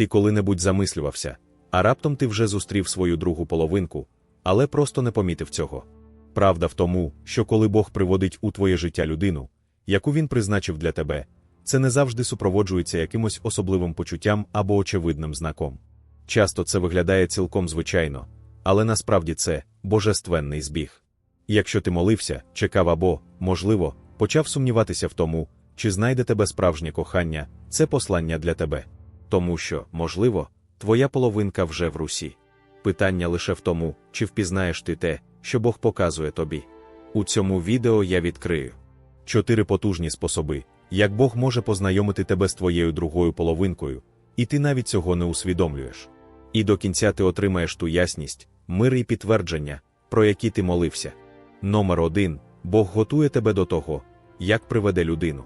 Ти коли-небудь замислювався, а раптом ти вже зустрів свою другу половинку, але просто не помітив цього. Правда в тому, що коли Бог приводить у твоє життя людину, яку він призначив для тебе, це не завжди супроводжується якимось особливим почуттям або очевидним знаком. Часто це виглядає цілком звичайно, але насправді це божественний збіг. Якщо ти молився, чекав або, можливо, почав сумніватися в тому, чи знайде тебе справжнє кохання, це послання для тебе. Тому що, можливо, твоя половинка вже в русі. Питання лише в тому, чи впізнаєш ти те, що Бог показує тобі. У цьому відео я відкрию чотири потужні способи, як Бог може познайомити тебе з твоєю другою половинкою, і ти навіть цього не усвідомлюєш. І до кінця ти отримаєш ту ясність, мир і підтвердження, про які ти молився. Номер один Бог готує тебе до того, як приведе людину.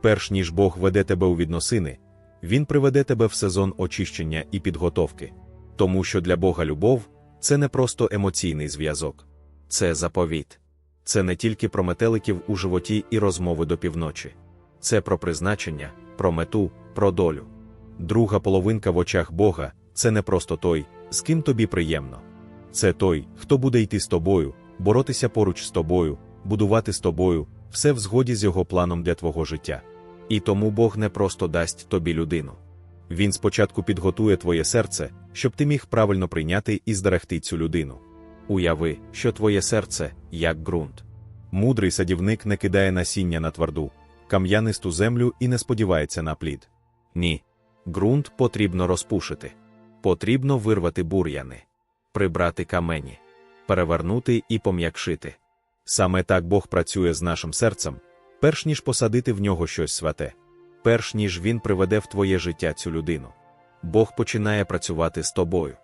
Перш ніж Бог веде тебе у відносини, Він приведе тебе в сезон очищення і підготовки. Тому що для Бога любов це не просто емоційний зв'язок, це заповіт. Це не тільки про метеликів у животі і розмови до півночі, це про призначення, про мету, про долю. Друга половинка в очах Бога це не просто той, з ким тобі приємно. Це той, хто буде йти з тобою, боротися поруч з тобою, будувати з тобою, все в згоді з його планом для твого життя. І тому Бог не просто дасть тобі людину. Він спочатку підготує твоє серце, щоб ти міг правильно прийняти і зберегти цю людину. Уяви, що твоє серце як ґрунт. Мудрий садівник не кидає насіння на тверду, кам'янисту землю і не сподівається на плід. Ні. Ґрунт потрібно розпушити. Потрібно вирвати бур'яни, прибрати камені, перевернути і пом'якшити. Саме так Бог працює з нашим серцем, перш ніж посадити в нього щось святе, перш ніж він приведе в твоє життя цю людину. Бог починає працювати з тобою.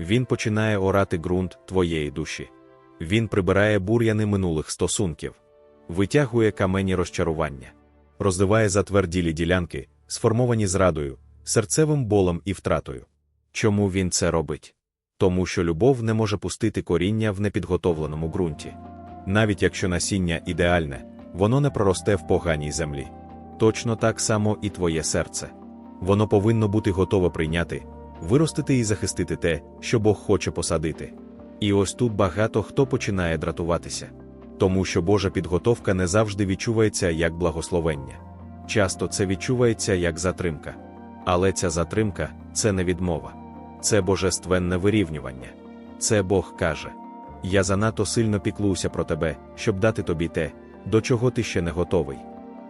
Він починає орати ґрунт твоєї душі. Він прибирає бур'яни минулих стосунків, витягує камені розчарування, роздиває затверділі ділянки, сформовані зрадою, серцевим болем і втратою. Чому він це робить? Тому що любов не може пустити коріння в непідготовленому ґрунті. Навіть якщо насіння ідеальне, воно не проросте в поганій землі. Точно так само і твоє серце. Воно повинно бути готове прийняти, виростити і захистити те, що Бог хоче посадити. І ось тут багато хто починає дратуватися, тому що Божа підготовка не завжди відчувається як благословення. Часто це відчувається як затримка. Але ця затримка це не відмова, це божественне вирівнювання. Це Бог каже: Я занадто сильно піклуюся про тебе, щоб дати тобі те, до чого ти ще не готовий.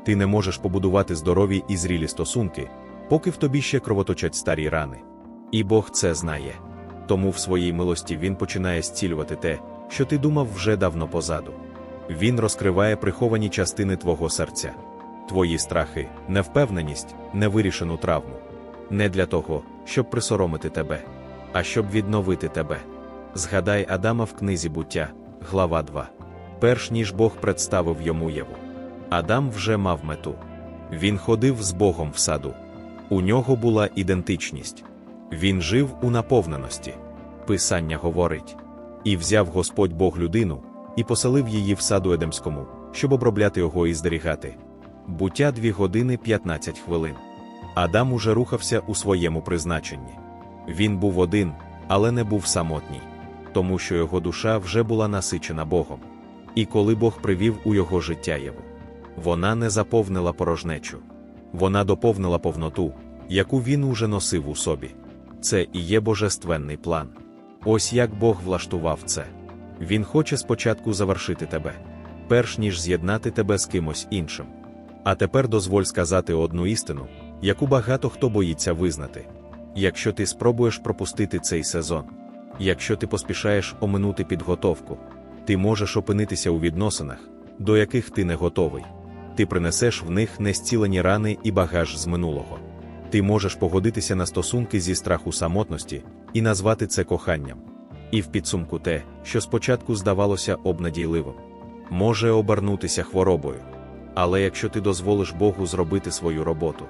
Ти не можеш побудувати здорові і зрілі стосунки, поки в тобі ще кровоточать старі рани. І Бог це знає. Тому в своїй милості Він починає зцілювати те, що ти думав вже давно позаду. Він розкриває приховані частини твого серця, твої страхи, невпевненість, невирішену травму. Не для того, щоб присоромити тебе, а щоб відновити тебе. Згадай Адама в книзі буття, глава 2. Перш ніж Бог представив йому Єву. Адам вже мав мету. Він ходив з Богом в саду. У нього була ідентичність. Він жив у наповненості. Писання говорить: і взяв Господь Бог людину, і поселив її в саду Едемському, щоб обробляти його і зберігати. Буття 2 години 15 хвилин. Адам уже рухався у своєму призначенні. Він був один, але не був самотній, тому що його душа вже була насичена Богом. І коли Бог привів у його життя Єву, вона не заповнила порожнечу, вона доповнила повноту, яку він уже носив у собі. Це і є божественний план. Ось як Бог влаштував це. Він хоче спочатку завершити тебе, перш ніж з'єднати тебе з кимось іншим. А тепер дозволь сказати одну істину, яку багато хто боїться визнати. Якщо ти спробуєш пропустити цей сезон, якщо ти поспішаєш оминути підготовку, ти можеш опинитися у відносинах, до яких ти не готовий. Ти принесеш в них нестілені рани і багаж з минулого. Ти можеш погодитися на стосунки зі страху самотності і назвати це коханням. І в підсумку те, що спочатку здавалося обнадійливим, може обернутися хворобою. Але якщо ти дозволиш Богу зробити свою роботу,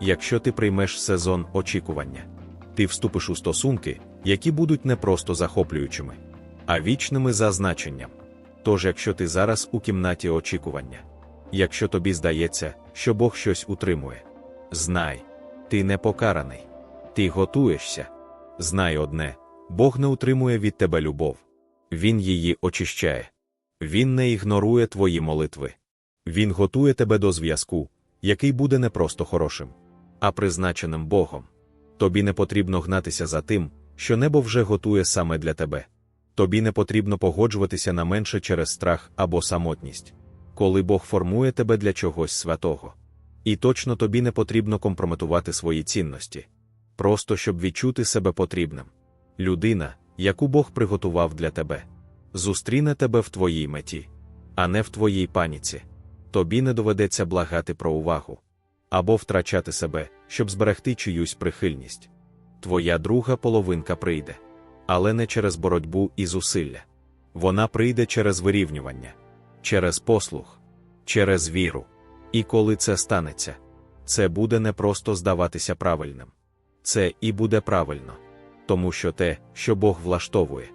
якщо ти приймеш сезон очікування, ти вступиш у стосунки, які будуть не просто захоплюючими, а вічними за значенням. Тож, якщо ти зараз у кімнаті очікування, якщо тобі здається, що Бог щось утримує, знай, ти не покараний, Ти готуєшся. Знай одне Бог не утримує від тебе любов. Він її очищає. Він не ігнорує твої молитви. Він готує тебе до зв'язку, який буде не просто хорошим, а призначеним Богом. Тобі не потрібно гнатися за тим, що небо вже готує саме для тебе. Тобі не потрібно погоджуватися на менше через страх або самотність, коли Бог формує тебе для чогось святого. І точно тобі не потрібно компрометувати свої цінності, просто щоб відчути себе потрібним. Людина, яку Бог приготував для тебе, зустріне тебе в твоїй меті, а не в твоїй паніці. Тобі не доведеться благати про увагу або втрачати себе, щоб зберегти чиюсь прихильність. Твоя друга половинка прийде, але не через боротьбу і зусилля. Вона прийде через вирівнювання, через послух, через віру. І коли це станеться, це буде не просто здаватися правильним. Це і буде правильно, тому що те, що Бог влаштовує,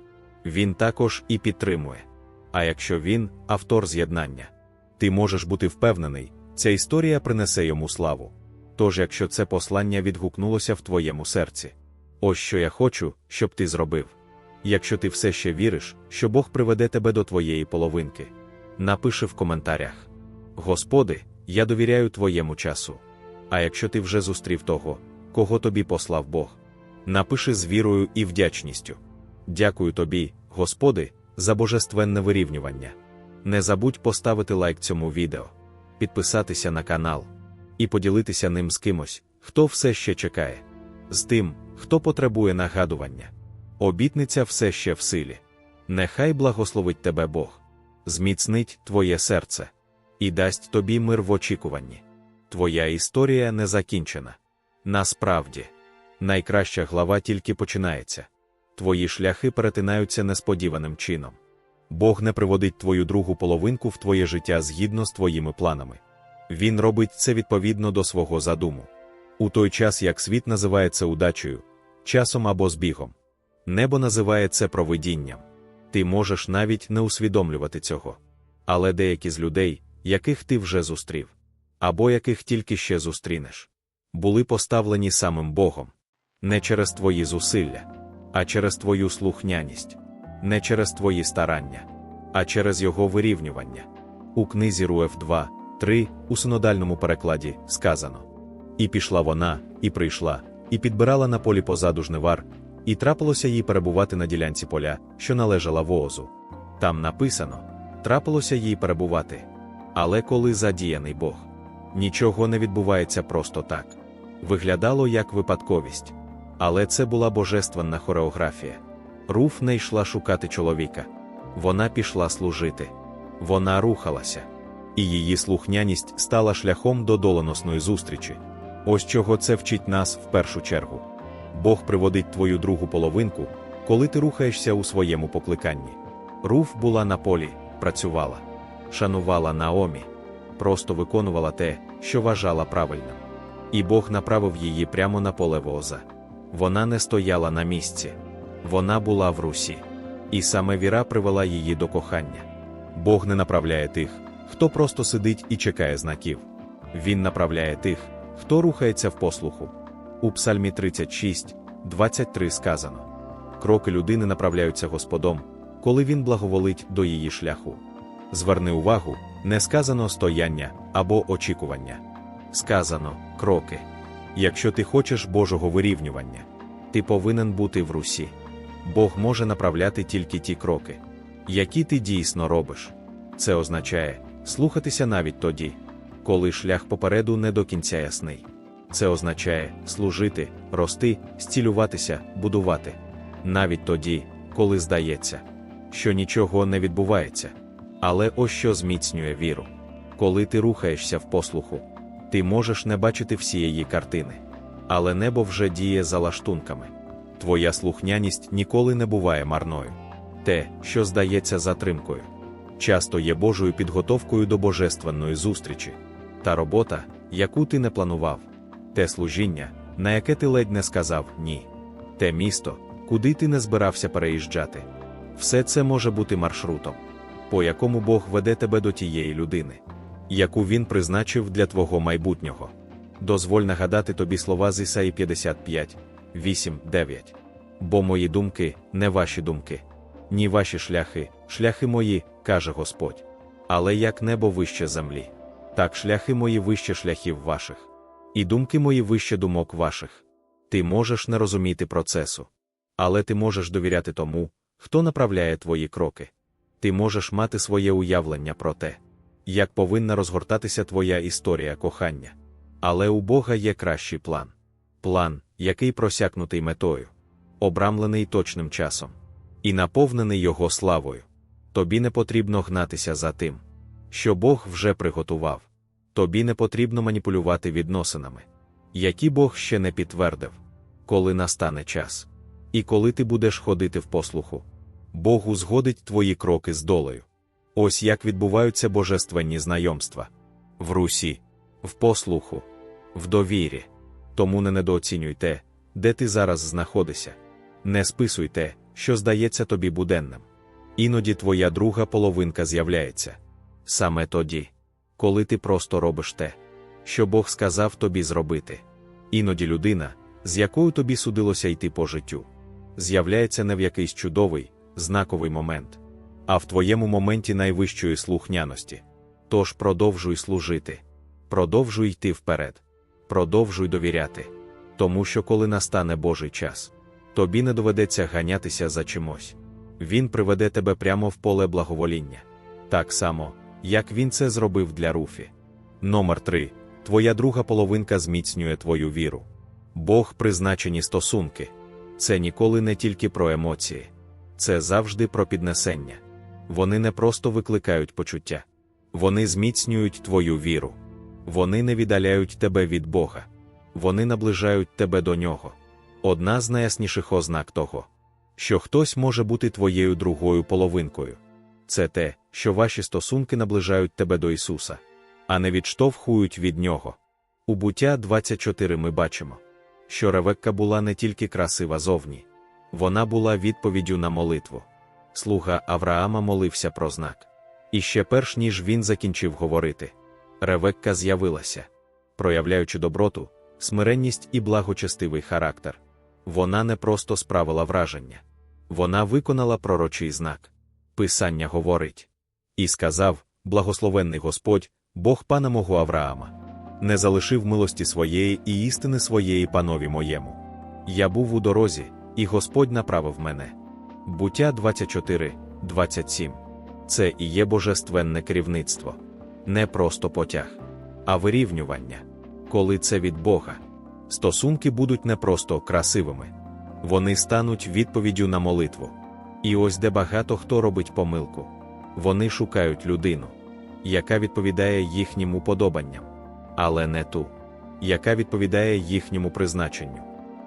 Він також і підтримує. А якщо він автор з'єднання, ти можеш бути впевнений, ця історія принесе йому славу. Тож, якщо це послання відгукнулося в твоєму серці, ось що я хочу, щоб ти зробив. Якщо ти все ще віриш, що Бог приведе тебе до твоєї половинки, напиши в коментарях: Господи, я довіряю твоєму часу. А якщо ти вже зустрів того, кого тобі послав Бог, напиши з вірою і вдячністю. Дякую тобі, Господи, за божественне вирівнювання. Не забудь поставити лайк цьому відео, підписатися на канал і поділитися ним з кимось, хто все ще чекає, з тим, хто потребує нагадування. Обітниця все ще в силі. Нехай благословить тебе Бог, зміцнить твоє серце і дасть тобі мир в очікуванні. Твоя історія не закінчена. Насправді, найкраща глава тільки починається. Твої шляхи перетинаються несподіваним чином. Бог не приводить твою другу половинку в твоє життя згідно з твоїми планами. Він робить це відповідно до свого задуму. У той час, як світ називає це удачею, часом або збігом. Небо називає це провидінням. Ти можеш навіть не усвідомлювати цього. Але деякі з людей, яких ти вже зустрів, або яких тільки ще зустрінеш, були поставлені самим Богом, не через твої зусилля, а через твою слухняність, не через твої старання, а через його вирівнювання. У книзі Руеф 2, 3 у синодальному перекладі сказано: І пішла вона, і прийшла, і підбирала на полі позаду жнивар, і трапилося їй перебувати на ділянці поля, що належала воозу. Там написано: трапилося їй перебувати. Але коли задіяний Бог, нічого не відбувається просто так. Виглядало як випадковість. Але це була божественна хореографія. Руф не йшла шукати чоловіка. Вона пішла служити. Вона рухалася. І її слухняність стала шляхом до доленосної зустрічі. Ось чого це вчить нас в першу чергу. Бог приводить твою другу половинку, коли ти рухаєшся у своєму покликанні. Руф була на полі, працювала, шанувала Наомі, просто виконувала те, що вважала правильним. І Бог направив її прямо на поле воза. Вона не стояла на місці, вона була в русі. І саме віра привела її до кохання. Бог не направляє тих, хто просто сидить і чекає знаків. Він направляє тих, хто рухається в послуху. У Псальмі 36, 23 сказано: Кроки людини направляються Господом, коли він благоволить до її шляху. Зверни увагу, не сказано стояння або очікування. Сказано кроки. Якщо ти хочеш Божого вирівнювання, ти повинен бути в русі. Бог може направляти тільки ті кроки, які ти дійсно робиш. Це означає слухатися навіть тоді, коли шлях попереду не до кінця ясний. Це означає служити, рости, зцілюватися, будувати. Навіть тоді, коли здається, що нічого не відбувається. Але ось що зміцнює віру. Коли ти рухаєшся в послуху, ти можеш не бачити всієї картини. Але небо вже діє за лаштунками. Твоя слухняність ніколи не буває марною. Те, що здається затримкою, часто є Божою підготовкою до божественної зустрічі, та робота, яку ти не планував, те служіння, на яке ти ледь не сказав ні, те місто, куди ти не збирався переїжджати. Все це може бути маршрутом, по якому Бог веде тебе до тієї людини, яку він призначив для твого майбутнього. Дозволь нагадати тобі слова з Ісаї 55, 8, 9. Бо мої думки не ваші думки, ні ваші шляхи, шляхи мої, каже Господь. Але як небо вище землі, так шляхи мої вище шляхів ваших, і думки мої вище думок ваших. Ти можеш не розуміти процесу, але ти можеш довіряти тому, хто направляє твої кроки. Ти можеш мати своє уявлення про те, як повинна розгортатися твоя історія кохання. Але у Бога є кращий план план, який просякнутий метою, обрамлений точним часом, і наповнений Його славою. Тобі не потрібно гнатися за тим, що Бог вже приготував. Тобі не потрібно маніпулювати відносинами, які Бог ще не підтвердив, коли настане час. І коли ти будеш ходити в послуху, Бог узгодить твої кроки з долею. Ось як відбуваються божественні знайомства в русі, в послуху, в довірі. Тому не недооцінюй те, де ти зараз знаходишся. Не списуй те, що здається тобі буденним. Іноді твоя друга половинка з'являється. Саме тоді, коли ти просто робиш те, що Бог сказав тобі зробити. Іноді людина, з якою тобі судилося йти по життю, з'являється не в якийсь чудовий, знаковий момент, а в твоєму моменті найвищої слухняності. Тож продовжуй служити, продовжуй йти вперед, продовжуй довіряти, тому що коли настане Божий час, тобі не доведеться ганятися за чимось. Він приведе тебе прямо в поле благовоління. Так само, як він це зробив для Руфі. Номер 3. Твоя друга половинка зміцнює твою віру. Бог призначені стосунки. Це ніколи не тільки про емоції, це завжди про піднесення. Вони не просто викликають почуття, вони зміцнюють твою віру. Вони не віддаляють тебе від Бога, вони наближають тебе до нього. Одна з найясніших ознак того, що хтось може бути твоєю другою половинкою. Це те, що ваші стосунки наближають тебе до Ісуса, а не відштовхують від Нього. У буття 24 ми бачимо, що Ревекка була не тільки красива зовні, вона була відповіддю на молитву. Слуга Авраама молився про знак. І ще перш ніж він закінчив говорити, Ревекка з'явилася, проявляючи доброту, смиренність і благочестивий характер. Вона не просто справила враження, вона виконала пророчий знак. Писання говорить і сказав: Благословенний Господь, Бог пана мого Авраама, не залишив милості своєї і істини своєї панові моєму. Я був у дорозі, і Господь направив мене. Буття 24, 27. Це і є божественне керівництво, не просто потяг, а вирівнювання. Коли це від Бога, стосунки будуть не просто красивими, вони стануть відповіддю на молитву. І ось де багато хто робить помилку. Вони шукають людину, яка відповідає їхнім уподобанням, але не ту, яка відповідає їхньому призначенню.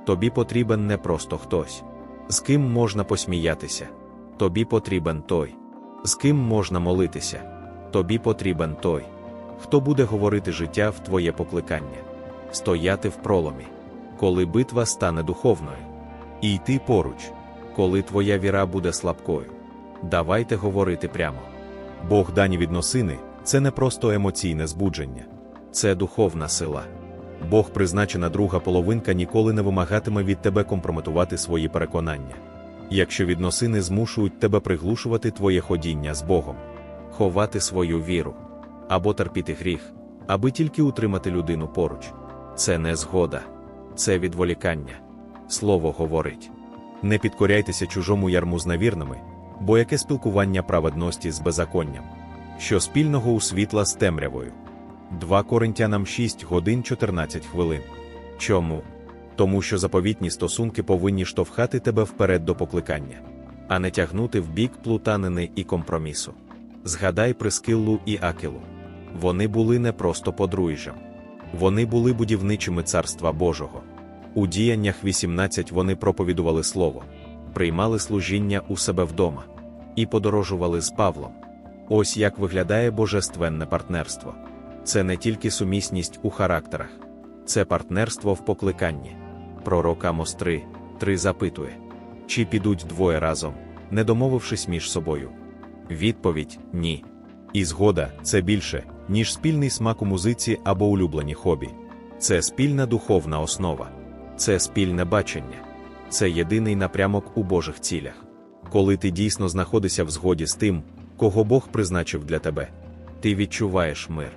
Тобі потрібен не просто хтось, з ким можна посміятися. Тобі потрібен той, з ким можна молитися. Тобі потрібен той, хто буде говорити життя в твоє покликання, стояти в проломі, коли битва стане духовною, і йти поруч коли твоя віра буде слабкою. Давайте говорити прямо. Бог дані відносини це не просто емоційне збудження, це духовна сила. Бог призначена друга половинка ніколи не вимагатиме від тебе компрометувати свої переконання. Якщо відносини змушують тебе приглушувати твоє ходіння з Богом, ховати свою віру або терпіти гріх, аби тільки утримати людину поруч, це не згода, це відволікання. Слово говорить. Не підкоряйтеся чужому ярму з навірними, бо яке спілкування праведності з беззаконням, що спільного у світла з темрявою. 2 Коринтянам 6 годин 14 хвилин. Чому? Тому що заповітні стосунки повинні штовхати тебе вперед до покликання, а не тягнути в бік плутанини і компромісу. Згадай Прискиллу і Акілу. Вони були не просто подружжям, вони були будівничими царства Божого. У діяннях 18 вони проповідували слово, приймали служіння у себе вдома і подорожували з Павлом. Ось як виглядає божественне партнерство. Це не тільки сумісність у характерах, це партнерство в покликанні. Пророк Амос 3, 3 запитує, чи підуть двоє разом, не домовившись між собою. Відповідь ні. І згода це більше, ніж спільний смак у музиці або улюблені хобі. Це спільна духовна основа це спільне бачення, це єдиний напрямок у Божих цілях. Коли ти дійсно знаходишся в згоді з тим, кого Бог призначив для тебе, ти відчуваєш мир,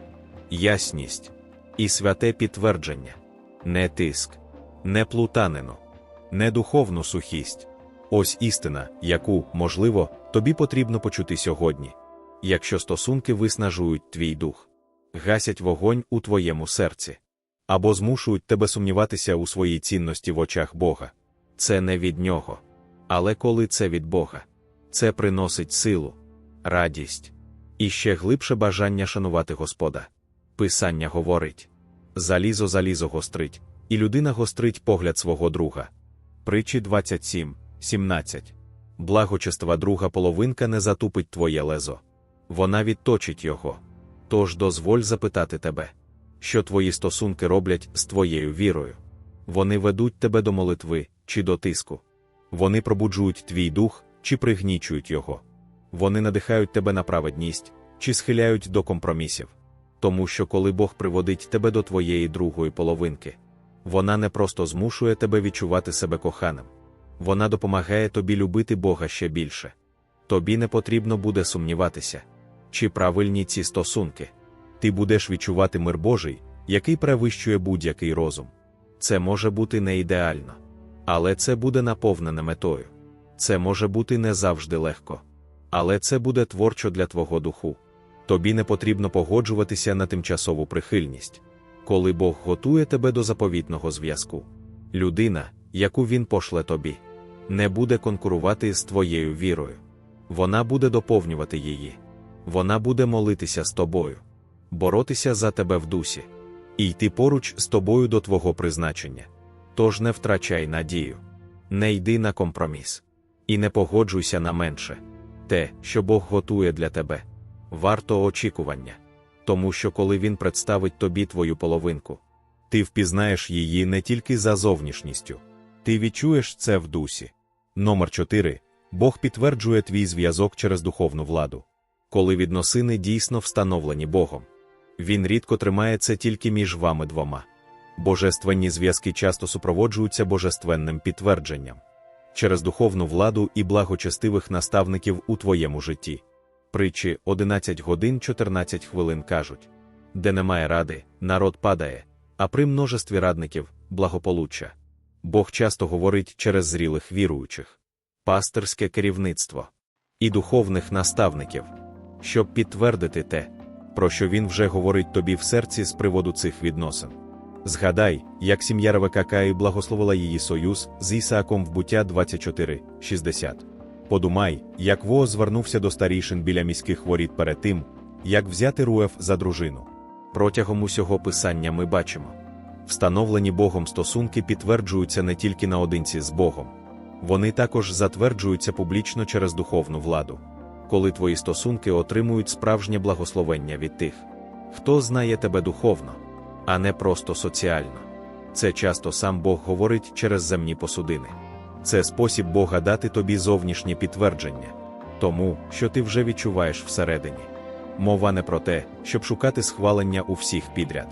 ясність і святе підтвердження, не тиск, не плутанину, не духовну сухість. Ось істина, яку, можливо, тобі потрібно почути сьогодні, якщо стосунки виснажують твій дух, гасять вогонь у твоєму серці або змушують тебе сумніватися у своїй цінності в очах Бога. Це не від нього. Але коли це від Бога, це приносить силу, радість і ще глибше бажання шанувати Господа. Писання говорить залізо залізо гострить, і людина гострить погляд свого друга. Притчі 27, 17. Благочества друга половинка не затупить твоє лезо. Вона відточить його. Тож дозволь запитати тебе, що твої стосунки роблять з твоєю вірою. Вони ведуть тебе до молитви чи до тиску. Вони пробуджують твій дух чи пригнічують його. Вони надихають тебе на праведність чи схиляють до компромісів. Тому що коли Бог приводить тебе до твоєї другої половинки, вона не просто змушує тебе відчувати себе коханим, вона допомагає тобі любити Бога ще більше. Тобі не потрібно буде сумніватися, чи правильні ці стосунки. Ти будеш відчувати мир Божий, який перевищує будь-який розум. Це може бути не ідеально, але це буде наповнене метою. Це може бути не завжди легко. Але це буде творчо для твого духу. Тобі не потрібно погоджуватися на тимчасову прихильність, коли Бог готує тебе до заповітного зв'язку. Людина, яку він пошле тобі, не буде конкурувати з твоєю вірою. Вона буде доповнювати її. Вона буде молитися з тобою, боротися за тебе в дусі, і йти поруч з тобою до твого призначення. Тож не втрачай надію, не йди на компроміс. І не погоджуйся на менше. Те, що Бог готує для тебе, варто очікування. Тому що коли Він представить тобі твою половинку, ти впізнаєш її не тільки за зовнішністю, ти відчуєш це в дусі. Номер 4. Бог підтверджує твій зв'язок через духовну владу. Коли відносини дійсно встановлені Богом, він рідко тримає це тільки між вами двома. Божественні зв'язки часто супроводжуються божественним підтвердженням через духовну владу і благочестивих наставників у твоєму житті. Притчі 11 годин 14 хвилин кажуть де немає ради, народ падає, а при множестві радників благополуччя. Бог часто говорить через зрілих віруючих, пастирське керівництво і духовних наставників, щоб підтвердити те, про що він вже говорить тобі в серці з приводу цих відносин. Згадай, як сім'я Ревека благословила її союз з Ісааком в буття 24.60. Подумай, як Во звернувся до старішин біля міських воріт перед тим, як взяти Руеф за дружину. Протягом усього писання ми бачимо. Встановлені Богом стосунки підтверджуються не тільки наодинці з Богом, вони також затверджуються публічно через духовну владу, коли твої стосунки отримують справжнє благословення від тих, хто знає тебе духовно а не просто соціально. Це часто сам Бог говорить через земні посудини. Це спосіб Бога дати тобі зовнішнє підтвердження, тому, що ти вже відчуваєш всередині. Мова не про те, щоб шукати схвалення у всіх підряд.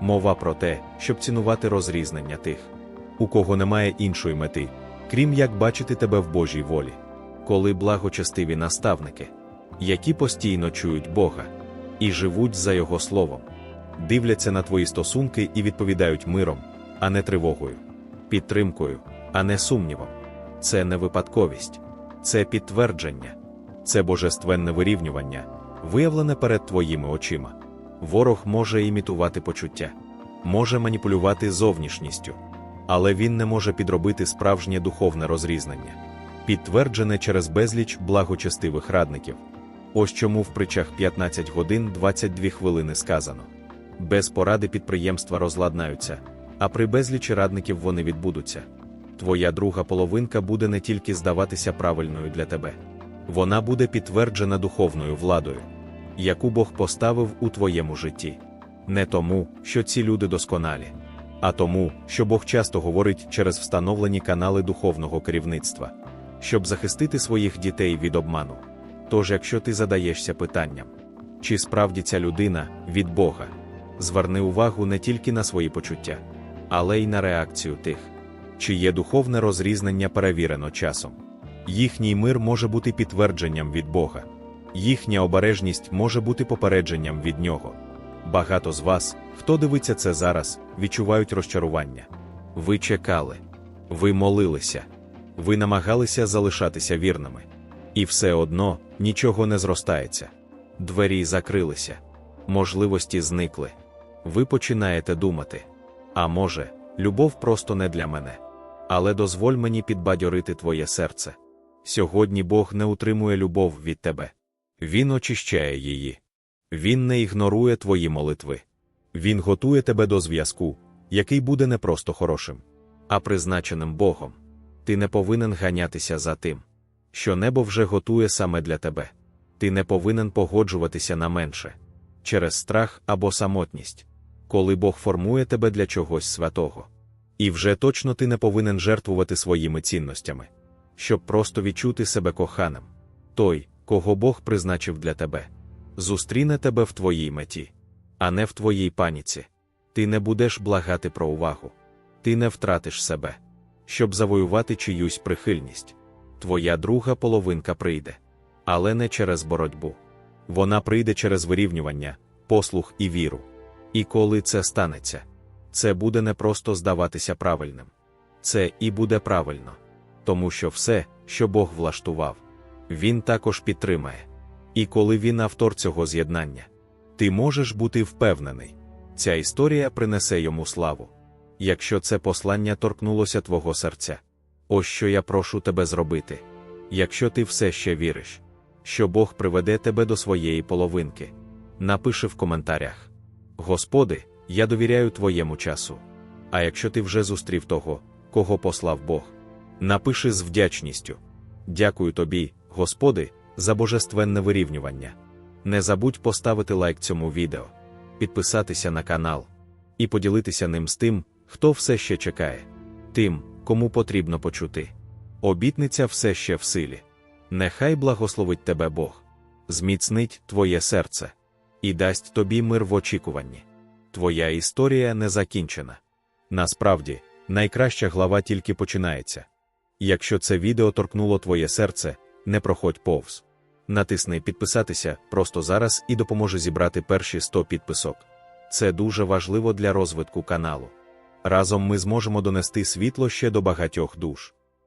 Мова про те, щоб цінувати розрізнення тих, у кого немає іншої мети, крім як бачити тебе в Божій волі, коли благочестиві наставники, які постійно чують Бога і живуть за Його словом дивляться на твої стосунки і відповідають миром, а не тривогою, підтримкою, а не сумнівом. Це не випадковість, це підтвердження, це божественне вирівнювання, виявлене перед твоїми очима. Ворог може імітувати почуття, може маніпулювати зовнішністю, але він не може підробити справжнє духовне розрізнення, підтверджене через безліч благочестивих радників. Ось чому в притчах 15 годин 22 хвилини сказано. Без поради підприємства розладнаються, а при безлічі радників вони відбудуться. Твоя друга половинка буде не тільки здаватися правильною для тебе, вона буде підтверджена духовною владою, яку Бог поставив у твоєму житті. Не тому, що ці люди досконалі, а тому, що Бог часто говорить через встановлені канали духовного керівництва, щоб захистити своїх дітей від обману. Тож, якщо ти задаєшся питанням, чи справді ця людина від Бога? Зверни увагу не тільки на свої почуття, але й на реакцію тих, чиє духовне розрізнення перевірено часом. Їхній мир може бути підтвердженням від Бога, їхня обережність може бути попередженням від нього. Багато з вас, хто дивиться це зараз, відчувають розчарування. Ви чекали, ви молилися, ви намагалися залишатися вірними. І все одно нічого не зростається. Двері закрилися, можливості зникли. Ви починаєте думати. А може, любов просто не для мене. Але дозволь мені підбадьорити твоє серце. Сьогодні Бог не утримує любов від тебе. Він очищає її. Він не ігнорує твої молитви. Він готує тебе до зв'язку, який буде не просто хорошим, а призначеним Богом. Ти не повинен ганятися за тим, що небо вже готує саме для тебе. Ти не повинен погоджуватися на менше через страх або самотність, коли Бог формує тебе для чогось святого. І вже точно ти не повинен жертвувати своїми цінностями, щоб просто відчути себе коханим. Той, кого Бог призначив для тебе, зустріне тебе в твоїй меті, а не в твоїй паніці. Ти не будеш благати про увагу, ти не втратиш себе, щоб завоювати чиюсь прихильність. Твоя друга половинка прийде, але не через боротьбу. Вона прийде через вирівнювання, послух і віру. І коли це станеться, це буде не просто здаватися правильним. Це і буде правильно, тому що все, що Бог влаштував, Він також підтримає. І коли він автор цього з'єднання, ти можеш бути впевнений, ця історія принесе йому славу. Якщо це послання торкнулося твого серця, ось що я прошу тебе зробити. Якщо ти все ще віриш, що Бог приведе тебе до своєї половинки, напиши в коментарях: Господи, я довіряю твоєму часу. А якщо ти вже зустрів того, кого послав Бог, напиши з вдячністю. Дякую тобі, Господи, за божественне вирівнювання. Не забудь поставити лайк цьому відео, підписатися на канал і поділитися ним з тим, хто все ще чекає, тим, кому потрібно почути. Обітниця все ще в силі. Нехай благословить тебе Бог, зміцнить твоє серце і дасть тобі мир в очікуванні. Твоя історія не закінчена. Насправді, найкраща глава тільки починається. Якщо це відео торкнуло твоє серце, не проходь повз. Натисни підписатися просто зараз і допоможе зібрати перші 100 підписок. Це дуже важливо для розвитку каналу. Разом ми зможемо донести світло ще до багатьох душ.